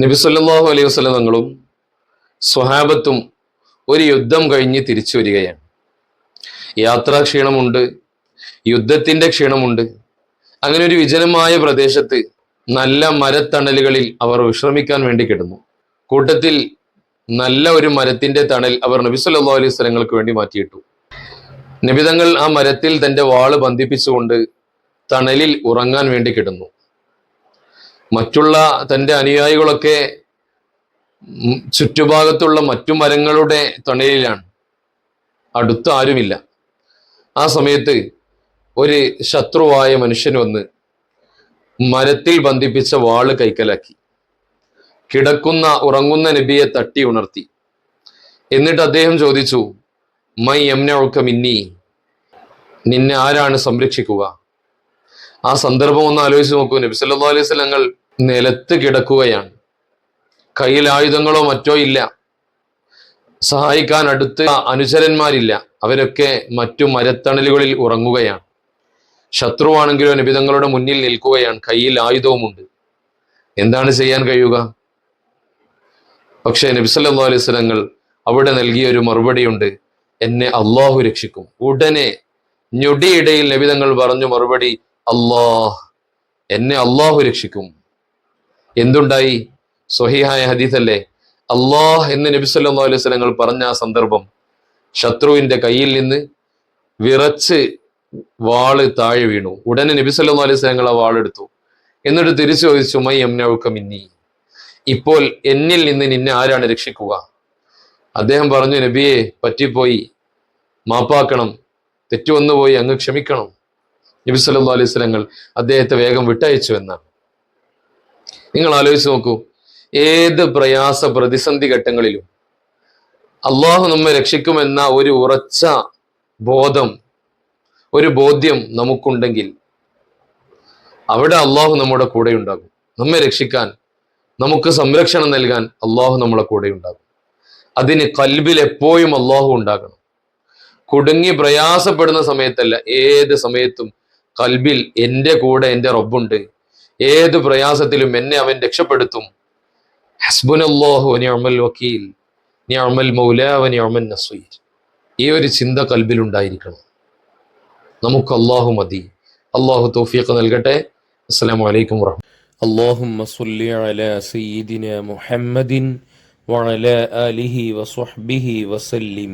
നബി സല്ലല്ലാഹു അലൈഹി വസല്ലം തങ്ങളും സ്വഹാബത്തും ഒരു യുദ്ധം കഴിഞ്ഞ് തിരിച്ചു വരികയാണ്. യാത്രാ ക്ഷീണമുണ്ട് യുദ്ധത്തിന്റെ ക്ഷീണമുണ്ട്. അങ്ങനെ ഒരു വിജനമായ പ്രദേശത്ത് നല്ല മരത്തണലുകളിൽ അവർ വിശ്രമിക്കാൻ വേണ്ടി കിടന്നു. കൂട്ടത്തിൽ നല്ല ഒരു മരത്തിന്റെ തണൽ അവർ നബി സല്ലല്ലാഹു അലൈഹി വസല്ലങ്ങൾക്ക് വേണ്ടി മാറ്റിയിട്ടു. നബിതങ്ങൾ ആ മരത്തിൽ തന്റെ വാൾ ബന്ധിപ്പിച്ചുകൊണ്ട് തണലിൽ ഉറങ്ങാൻ വേണ്ടി കിടന്നു. മറ്റുള്ള തന്റെ അനുയായികളൊക്കെ ചുറ്റുഭാഗത്തുള്ള മറ്റു മരങ്ങളുടെ തണലിലാണ്. അടുത്ത് ആരുമില്ല. ആ സമയത്ത് ഒരു ശത്രുവായ മനുഷ്യൻ വന്ന് മരത്തിൽ ബന്ധിപ്പിച്ച വാൾ കൈക്കലാക്കി. കിടക്കുന്ന ഉറങ്ങുന്ന നബിയെ തട്ടി ഉണർത്തി. എന്നിട്ട് അദ്ദേഹം ചോദിച്ചു മൈ എം മിന്നി. നിന്നെ ആരാണ് സംരക്ഷിക്കുക? ആ സന്ദർഭം ഒന്ന് ആലോചിച്ച് നോക്കൂ. നബി അലൈഹി വസല്ലങ്ങൾ നിലത്ത് കിടക്കുകയാണ്. കയ്യിൽ ആയുധങ്ങളോ മറ്റോ ഇല്ല. സഹായിക്കാൻ അടുത്ത് അനുചരന്മാരില്ല. അവരൊക്കെ മറ്റു മരത്തണലുകളിൽ ഉറങ്ങുകയാണ്. ശത്രുവാണെങ്കിലോ നിബിതങ്ങളുടെ മുന്നിൽ നിൽക്കുകയാണ്. കയ്യിൽ ആയുധവുമുണ്ട്. എന്താണ് ചെയ്യാൻ കഴിയുക? പക്ഷേ നബിസല്ലാ അലൈഹി സ്വലങ്ങൾ അവിടെ നൽകിയ ഒരു മറുപടിയുണ്ട്. എന്നെ അള്ളാഹു രക്ഷിക്കും. ഉടനെ ഞൊടിയിടയിൽ നബിതങ്ങൾ പറഞ്ഞു മറുപടി അള്ളാഹ് എന്നെ അള്ളാഹു രക്ഷിക്കും. എന്തുണ്ടായി? സൊഹിഹായ ഹദീസ് അല്ലേ അള്ളാഹ് എന്ന് നബി സല്ലല്ലാഹു അലൈഹി വസല്ലം പറഞ്ഞ ആ സന്ദർഭം. ശത്രുവിന്റെ കയ്യിൽ നിന്ന് വിറച്ച് വാൾ താഴെ വീണു. ഉടനെ നബി സല്ലല്ലാഹു അലൈഹി വസല്ലം ആ വാളെടുത്തു എന്നിട്ട് തിരിച്ചു ചോദിച്ചു മൈ എംനൗക്കമിന്നി ഇപ്പോൾ എന്നിൽ നിന്ന് നിന്നെ ആരാണ് രക്ഷിക്കുക? അദ്ദേഹം പറഞ്ഞു നബിയെ പറ്റിപ്പോയി. മാപ്പാക്കണം. തെറ്റു വന്നുപോയി അങ്ങ് ക്ഷമിക്കണം. നബി സല്ലല്ലാഹു അലൈഹി വസല്ലം അദ്ദേഹത്തെ വേഗം വിട്ടയച്ചു എന്നാണ്. നിങ്ങൾ ആലോചിച്ച് നോക്കൂ. ഏത് പ്രയാസ പ്രതിസന്ധി ഘട്ടങ്ങളിലും അള്ളാഹു നമ്മെ രക്ഷിക്കുമെന്ന ഒരു ഉറച്ച ബോധം ഒരു ബോധ്യം നമുക്കുണ്ടെങ്കിൽ അവിടെ അള്ളാഹു നമ്മുടെ കൂടെ ഉണ്ടാകും നമ്മെ രക്ഷിക്കാൻ നമുക്ക് സംരക്ഷണം നൽകാൻ അള്ളാഹു നമ്മുടെ കൂടെ ഉണ്ടാകും അതിന് കൽബിൽ എപ്പോഴും അള്ളാഹു ഉണ്ടാകണം. കുടുങ്ങി പ്രയാസപ്പെടുന്ന സമയത്തല്ല ഏത് സമയത്തും കൽബിൽ എന്റെ കൂടെ എന്റെ റബ്ബുണ്ട് ഏത് പ്രയാസത്തിലും എന്നെ അവൻ രക്ഷപ്പെടുത്തും ഹസ്ബുനല്ലാഹു നിഅമൽ വക്കീൽ നിഅമൽ മൗലാ വ നിഅമൻ നസീർ ഈ ഒരു ചിന്ത കൽബിലുണ്ടായിരിക്കണം നമുക്ക് അള്ളാഹു മതി അള്ളാഹു തൗഫീഖ് നൽകട്ടെ അസ്സലാമു അലൈക്കും വറഹ്മത്തുള്ളാഹി اللهم صل على سيدنا محمد وعلى آله وصحبه وسلم